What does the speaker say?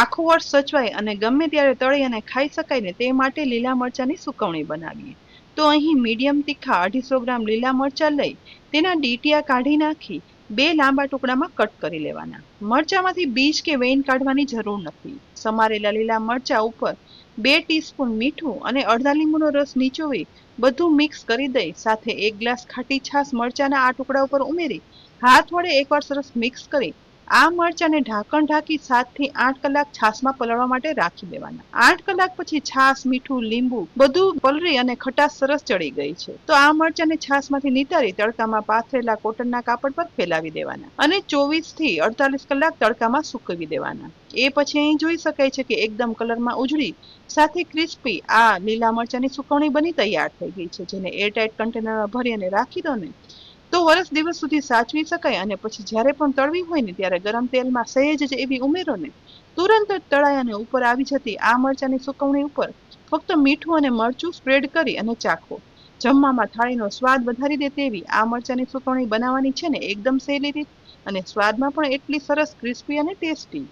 આખું વર્ષ સચવાય અને ગમે ત્યારે તળી અને ખાઈ શકાય ને તે માટે લીલા મરચાંની સુકવણી બનાવીએ. તો અહીં મીડિયમ તીખા અઢીસો ગ્રામ લીલા મરચાં લઈ તેના ડીટીયા કાઢી નાખી, બે લાંબા ટુકડામાં કટ કરી લેવાના. મરચાંમાંથી બીજ કે વેઇન કાઢવાની જરૂર નથી. સમારેલા લીલા મરચાં ઉપર બે ટીસ્પૂન મીઠું અને અડધા લીંબુનો રસ નીચોવી બધું મિક્સ કરી દઈ, સાથે એક ગ્લાસ ખાટી છાશ મરચાંના આ ટુકડા ઉપર ઉમેરી, હાથ વડે એકવાર સરસ મિક્સ કરી આ મરચાંને ઢાંકણ ઢાંકી સાતથી આઠ કલાક છાશમાં પલળવા માટે રાખી દેવાના. આઠ કલાક પછી છાશ, મીઠું, લીંબુ બધું પલળી અને ખટાશ સરસ ચડી ગઈ છે. તો આ મરચાંને છાશમાંથી નીતારી તડકામાં પાથરેલા કોટનના કાપડ પર ફેલાવી દેવાના અને ચોવીસથી અડતાલીસ કલાક તડકામાં સૂકવી દેવાના. એ પછી અહીં જોઈ શકાય છે કે એકદમ કલરમાં ઉજળી, સાથે ક્રિસ્પી આ લીલા મરચાંની સુકવણી બની તૈયાર થઈ ગઈ છે, જેને એરટાઇટ કન્ટેનરમાં ભરી અને રાખી દો ને તો વર્ષ દિવસ સુધી સાચવી શકાય અને પછી જ્યારે પણ તળવી હોય ને ત્યારે ગરમ તેલમાં સહેજ જ એવી ઉમેરો ને તુરંત જ તળાય અને ઉપર આવી જતી આ મરચાંની સુકવણી ઉપર ફક્ત મીઠું અને મરચું સ્પ્રેડ કરી અને ચાખો. જમવામાં થાળીનો સ્વાદ વધારી દે તેવી આ મરચાંની સુકવણી બનાવવાની છે ને એકદમ સહેલી રીત અને સ્વાદમાં પણ એટલી સરસ, ક્રિસ્પી અને ટેસ્ટી.